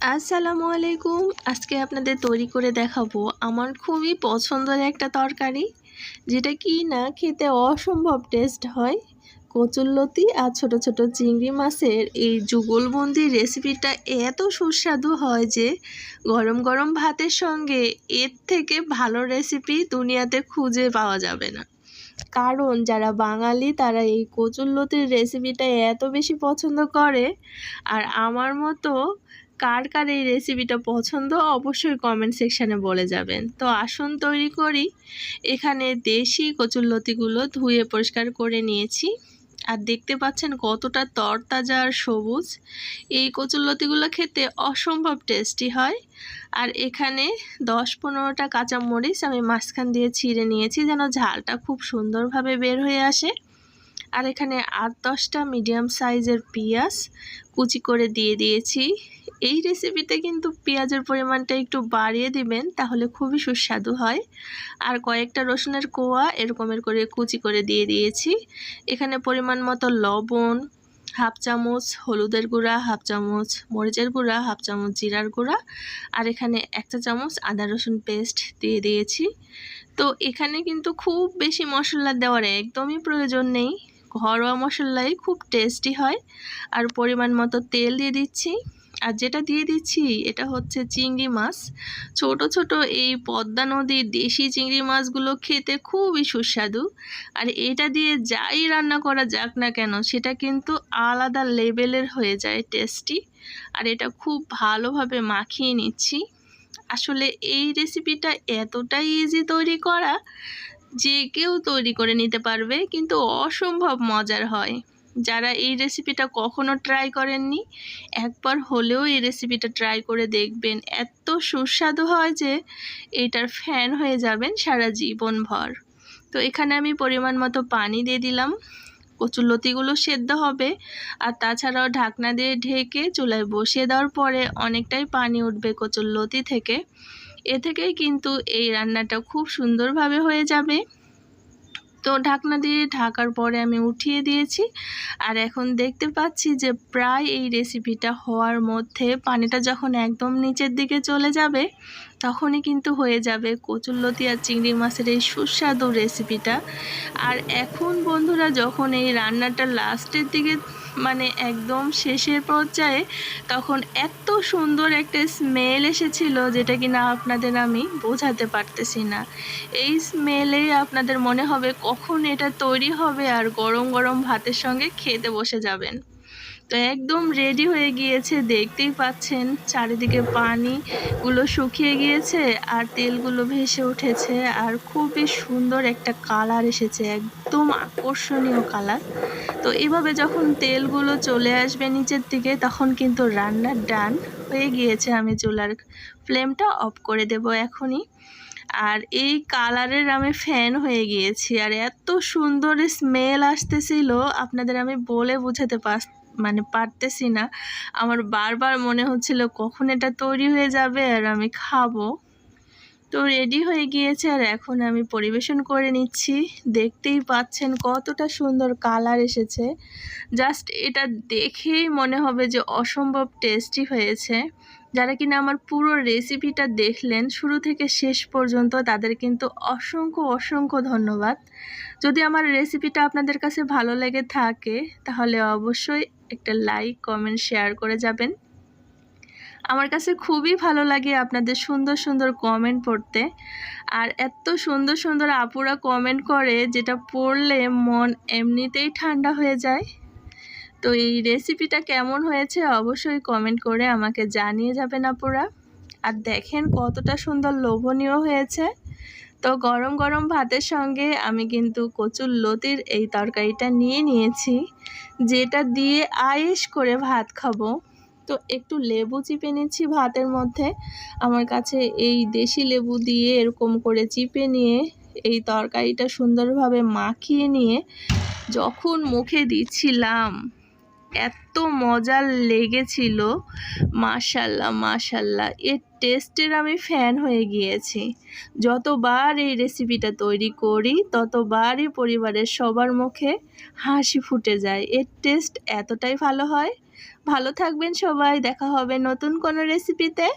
আসসালামু আলাইকুম আজকে আপনাদের তৈরি করে দেখাবো আমার খুবই পছন্দের একটা তরকারি, যেটা কি না খেতে অসম্ভব টেস্ট হয়। কচুরলতি আর ছোট ছোট চিংড়ি মাছের এই যুগলবন্দি রেসিপিটা এত সুস্বাদু হয় যে, গরম গরম ভাতের সঙ্গে এর থেকে ভালো রেসিপি দুনিয়াতে খুঁজে পাওয়া যাবে না। কারণ যারা বাঙালি তারা এই কচুরলতির রেসিপিটা এত বেশি পছন্দ করে। আর আমার মতো কার কার এই রেসিপিটা পছন্দ, অবশ্যই কমেন্ট সেকশানে বলে যাবেন। তো আসুন তৈরি করি। এখানে দেশি কচুরলতিগুলো ধুয়ে পরিষ্কার করে নিয়েছি। আর দেখতে পাচ্ছেন কতটা তরতাজা আর সবুজ। এই কচুরলতিগুলো খেতে অসম্ভব টেস্টি হয়। আর এখানে দশ পনেরোটা কাঁচামরিচ আমি মাঝখান দিয়ে ছিঁড়ে নিয়েছি যেন ঝালটা খুব সুন্দরভাবে বের হয়ে আসে। আর এখানে আট দশটা মিডিয়াম সাইজের পেঁয়াজ কুচি করে দিয়ে দিয়েছি। এই রেসিপিতে কিন্তু পেঁয়াজের পরিমাণটা একটু বাড়িয়ে দিবেন, তাহলে খুবই সুস্বাদু হয়। আর কয়েকটা রসুনের কোয়া এরকমের করে কুচি করে দিয়ে দিয়েছি। এখানে পরিমাণ মতো লবণ, হাফ চামচ হলুদের গুঁড়া, হাফ চামচ মরিচের গুঁড়া, হাফ চামচ জিরার গুঁড়া, আর এখানে একটা চামচ আদা রসুন পেস্ট দিয়ে দিয়েছি। তো এখানে কিন্তু খুব বেশি মশলা দেওয়ার একদমই প্রয়োজন নেই। ঘরোয়া মশলাই খুব টেস্টি হয়। আর পরিমাণ মতো তেল দিয়ে দিচ্ছি। আর যেটা দিয়ে দিচ্ছি, এটা হচ্ছে চিংড়ি মাছ। ছোট ছোট এই পদ্মা নদীর দেশি চিংড়ি মাছগুলো খেতে খুবই সুস্বাদু। আর এটা দিয়ে যাই রান্না করা যাক না কেন, সেটা কিন্তু আলাদা লেভেলের হয়ে যায় টেস্টি। আর এটা খুব ভালোভাবে মাখিয়ে নিচ্ছি। আসলে এই রেসিপিটা এতটাই ইজি তৈরি করা যে কেউ তৈরি করে নিতে পারবে, কিন্তু অসম্ভব মজার হয়। যারা এই রেসিপিটা কখনো ট্রাই করেননি, একবার হলেও এই রেসিপিটা ট্রাই করে দেখবেন। এত সুস্বাদু হয় যে, এটার ফ্যান হয়ে যাবেন সারা জীবন ভর তো এখানে আমি পরিমাণ মতো পানি দিয়ে দিলাম। কচুর লতিগুলো সেদ্ধ হবে। আর তাছাড়াও ঢাকনা দিয়ে ঢেকে চুলায় বসিয়ে দেওয়ার পরে অনেকটাই পানি উঠবে কচুর লতি থেকে। এ থেকেই কিন্তু এই রান্নাটা খুব সুন্দরভাবে হয়ে যাবে। তো ঢাকনা দিয়ে ঢাকার পরে আমি উঠিয়ে দিয়েছি। আর এখন দেখতে পাচ্ছি যে প্রায় এই রেসিপিটা হওয়ার মধ্যে পানিটা যখন একদম নিচের দিকে চলে যাবে, তখনই কিন্তু হয়ে যাবে কচুল্লতি আর চিংড়ি মাছের এই সুস্বাদু রেসিপিটা আর এখন বন্ধুরা যখন এই রান্নাটা লাস্টের দিকে মানে একদম শেষের পর্যায়ে তখন এত সুন্দর একটা স্মেল এসেছিল যেটা কিনা আপনাদের আমি বোঝাতে পারতেছি না। এই স্মেলেই আপনাদের মনে হবে কখন এটা তৈরি হবে আর গরম গরম ভাতের সঙ্গে খেতে বসে যাবেন। তো একদম রেডি হয়ে গিয়েছে, দেখতেই পাচ্ছেন চারিদিকে পানিগুলো শুকিয়ে গিয়েছে আর তেলগুলো ভেসে উঠেছে আর খুবই সুন্দর একটা কালার এসেছে, একদম আকর্ষণীয় কালার তো এভাবে যখন তেলগুলো চলে আসবে নিচের দিকে, তখন কিন্তু রান্নার ডান হয়ে গিয়েছে। আমি চুলার ফ্লেমটা অফ করে দেব এখনই। আর এই কালারের আমি ফ্যান হয়ে গিয়েছি আর এত সুন্দর স্মেল আসতেছিল, আপনাদের আমি বলে বোঝাতে পার মানে পারতেছি না। আমার বারবার মনে হচ্ছিল, কখন এটা তৈরি হয়ে যাবে আর আমি খাব? তো রেডি হয়ে গিয়েছে আর এখন আমি পরিবেশন করে নিচ্ছি। দেখতেই পাচ্ছেন কতটা সুন্দর কালার এসেছে। জাস্ট এটা দেখেই মনে হবে যে অসম্ভব টেস্টি হয়েছে। যারা কিনা আমার পুরো রেসিপিটা দেখলেন, শুরু থেকে শেষ পর্যন্ত তাদের কিন্তু অসংখ্য অসংখ্য ধন্যবাদ। যদি আমার রেসিপিটা আপনাদের কাছে ভালো লেগে থাকে, তাহলে অবশ্যই একটা লাইক কমেন্ট শেয়ার করে যাবেন। আমার কাছে খুবই ভালো লাগে আপনাদের সুন্দর সুন্দর কমেন্ট পড়তে। আর এত সুন্দর সুন্দর আপুরা কমেন্ট করে, যেটা পড়লে মন এমনিতেই ঠান্ডা হয়ে যায়। তো এই রেসিপিটা কেমন হয়েছে অবশ্যই কমেন্ট করে আমাকে জানিয়ে যাবেন আপুরা। আর দেখেন কতটা সুন্দর লোভনীয় হয়েছে। তো গরম গরম ভাতের সঙ্গে আমি কিন্তু কচুর লতির এই তরকারিটা নিয়ে নিয়েছি, যেটা দিয়ে আয়েস করে ভাত খাব। তো একটু লেবু চিপে নিচ্ছি ভাতের মধ্যে। আমার কাছে এই দেশি লেবু দিয়ে এরকম করে চিপে নিয়ে এই তরকারিটা সুন্দরভাবে মাখিয়ে নিয়ে যখন মুখে দিচ্ছিলাম এত মজার লেগেছিল। মাশাল্লাহ মাশাল্লাহ। এর টেস্টের আমি ফ্যান হয়ে গিয়েছি। যতবার এই রেসিপিটা তৈরি করি, ততবারই পরিবারের সবার মুখে হাসি ফুটে যায়। এর টেস্ট এতটাই ভালো হয়। ভালো থাকবেন সবাই। দেখা হবে নতুন কোনো রেসিপিতে